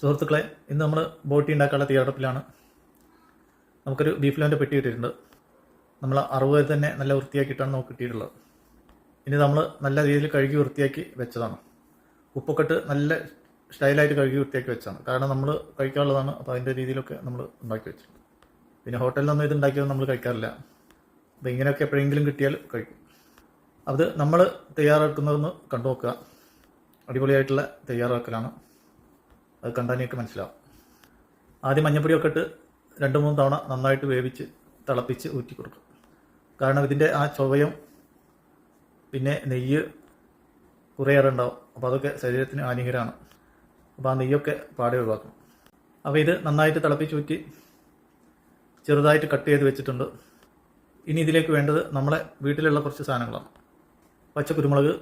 സുഹൃത്തുക്കളെ ഇന്ന് നമ്മൾ ബോട്ടി ഉണ്ടാക്കാനുള്ള തയ്യാറെടുപ്പിലാണ്. നമുക്കൊരു ബീഫ് ലോന്റെ പെട്ടി കിട്ടിയിട്ടുണ്ട്. നമ്മൾ അറുപത് തന്നെ നല്ല വൃത്തിയാക്കിയിട്ടാണ് നമുക്ക് കിട്ടിയിട്ടുള്ളത്. ഇനി നമ്മൾ നല്ല രീതിയിൽ കഴുകി വൃത്തിയാക്കി വെച്ചതാണ്. ഉപ്പൊക്കെ ഇട്ട് നല്ല സ്റ്റൈലായിട്ട് കഴുകി വൃത്തിയാക്കി വെച്ചതാണ്. കാരണം നമ്മൾ കഴിക്കാനുള്ളതാണ് അപ്പോൾ അതിന്റെ രീതിയിലൊക്കെ നമ്മൾ ഉണ്ടാക്കി വെച്ചിട്ടുണ്ട് പിന്നെ ഹോട്ടലിൽ നിന്നും ഇത് ഉണ്ടാക്കിയത് നമ്മൾ കഴിക്കാറില്ല. അപ്പോൾ ഇങ്ങനെയൊക്കെ എപ്പോഴെങ്കിലും കിട്ടിയാൽ കഴിക്കും. അത് നമ്മൾ തയ്യാറാക്കുന്നതെന്ന് കണ്ടു നോക്കുക അടിപൊളിയായിട്ടുള്ള തയ്യാറാക്കലാണ്. അത് കണ്ടാനൊക്കെ മനസ്സിലാവും. ആദ്യം മഞ്ഞപ്പൊടിയൊക്കെ ഇട്ട് രണ്ട് മൂന്ന് തവണ നന്നായിട്ട് വേവിച്ച് തിളപ്പിച്ച് ഊറ്റി കൊടുക്കും. കാരണം ഇതിന്റെ ആ ചൊവ്വയും പിന്നെ നെയ്യ് കുറേയേറെ ഉണ്ടാവും. അപ്പോൾ അതൊക്കെ ശരീരത്തിന് ഹാനികരമാണ്. അപ്പോൾ ആ നെയ്യൊക്കെ പാടെ ഒഴിവാക്കണം അപ്പോൾ ഇത് നന്നായിട്ട് തിളപ്പിച്ച് ഊറ്റി ചെറുതായിട്ട് കട്ട് ചെയ്ത് വെച്ചിട്ടുണ്ട്. ഇനി ഇതിലേക്ക് വേണ്ടത് നമ്മളെ വീട്ടിലുള്ള കുറച്ച് സാധനങ്ങളാണ്. പച്ച കുരുമുളക്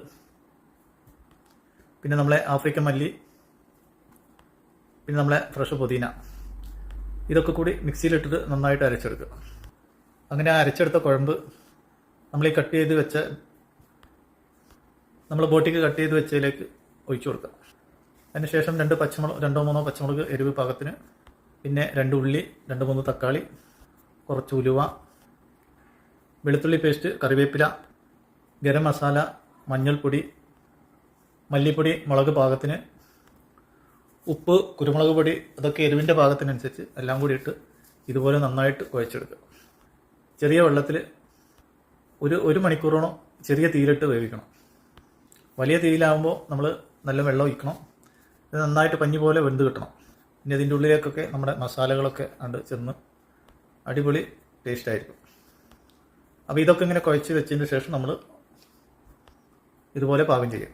പിന്നെ നമ്മളെ ആഫ്രിക്കൻ മല്ലി പിന്നെ നമ്മളെ ഫ്രഷ് പുതിന. ഇതൊക്കെ കൂടി മിക്സിയിലിട്ടിട്ട് നന്നായിട്ട് അരച്ചെടുക്കുക. അങ്ങനെ അരച്ചെടുത്ത കുഴമ്പ് നമ്മൾ ഈ കട്ട് ചെയ്ത് വെച്ച നമ്മൾ ബോട്ടിക്ക് കട്ട് ചെയ്ത് വെച്ചതിലേക്ക് ഒഴിച്ചു കൊടുക്കുക. അതിനുശേഷം രണ്ട് പച്ചമുളക് രണ്ടോ മൂന്നോ പച്ചമുളക് എരിവ് പാകത്തിന് പിന്നെ രണ്ട് ഉള്ളി രണ്ട് മൂന്ന് തക്കാളി കുറച്ച് ഉലുവ വെളുത്തുള്ളി പേസ്റ്റ് കറിവേപ്പില ഗരം മസാല മഞ്ഞൾപ്പൊടി മല്ലിപ്പൊടി മുളക് പാകത്തിന് ഉപ്പ് കുരുമുളക് പൊടി അതൊക്കെ എരിവിന്റെ ഭാഗത്തിനനുസരിച്ച് എല്ലാം കൂടി ഇട്ട് ഇതുപോലെ നന്നായിട്ട് കുഴച്ചെടുക്കുക. ചെറിയ വെള്ളത്തിൽ ഒരു ഒരു മണിക്കൂറോളം ചെറിയ തീയിലിട്ട് വേവിക്കണം. വലിയ തീയിലാകുമ്പോൾ നമ്മൾ നല്ല വെള്ളം ഒഴിക്കണം. ഇത് നന്നായിട്ട് പഞ്ഞി പോലെ വെന്ത് കിട്ടണം. പിന്നെ അതിന്റെ ഉള്ളിലേക്കൊക്കെ നമ്മുടെ മസാലകളൊക്കെ കണ്ട് ചെന്ന് അടിപൊളി ടേസ്റ്റ് ആയിരിക്കും. അപ്പോൾ ഇതൊക്കെ ഇങ്ങനെ കുഴച്ച് വെച്ചതിന് ശേഷം നമ്മൾ ഇതുപോലെ പാകം ചെയ്യും.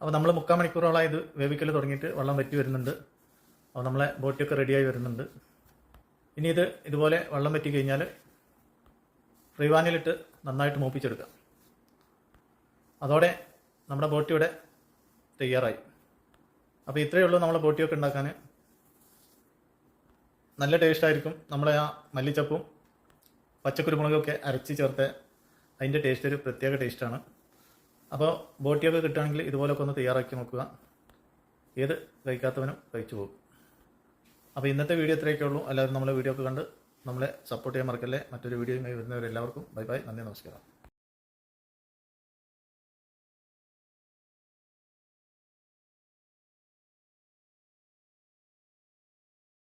അപ്പോൾ നമ്മൾ മുക്കാൽ മണിക്കൂറോളം ഇത് വേവിക്കൽ തുടങ്ങിയിട്ട് വെള്ളം വറ്റി വരുന്നുണ്ട്. അപ്പോൾ നമ്മളെ ബോട്ടിയൊക്കെ റെഡിയായി വരുന്നുണ്ട്. ഇനി ഇത് ഇതുപോലെ വെള്ളം വറ്റി കഴിഞ്ഞാൽ ഫ്രീവാനിലിട്ട് നന്നായിട്ട് മൂപ്പിച്ചെടുക്കാം. അതോടെ നമ്മുടെ ബോട്ടിയുടെ തയ്യാറായി. അപ്പോൾ ഇത്രയേ ഉള്ളൂ നമ്മളെ ബോട്ടിയൊക്കെ ഉണ്ടാക്കാൻ നല്ല ടേസ്റ്റായിരിക്കും നമ്മളെ ആ മല്ലിച്ചപ്പും പച്ചക്കുരുമുളകൊക്കെ അരച്ച് ചേർത്ത് അതിന്റെ ടേസ്റ്റ് ഒരു പ്രത്യേക ടേസ്റ്റാണ്. അപ്പോൾ ബോട്ടിയൊക്കെ കിട്ടുകയാണെങ്കിൽ ഇതുപോലൊക്കെ ഒന്ന് തയ്യാറാക്കി നോക്കുക. ഏത് കഴിക്കാത്തവനും കഴിച്ചു പോകും. അപ്പോൾ ഇന്നത്തെ വീഡിയോ ഇത്രയൊക്കെ ഉള്ളൂ. എല്ലാവരും നമ്മളെ വീഡിയോ ഒക്കെ കണ്ട് നമ്മളെ സപ്പോർട്ട് ചെയ്യാൻ മറക്കല്ലേ. മറ്റൊരു വീഡിയോയുമായി വരുന്നവരെല്ലാവർക്കും ബൈ ബൈ. നന്ദി നമസ്കാരം.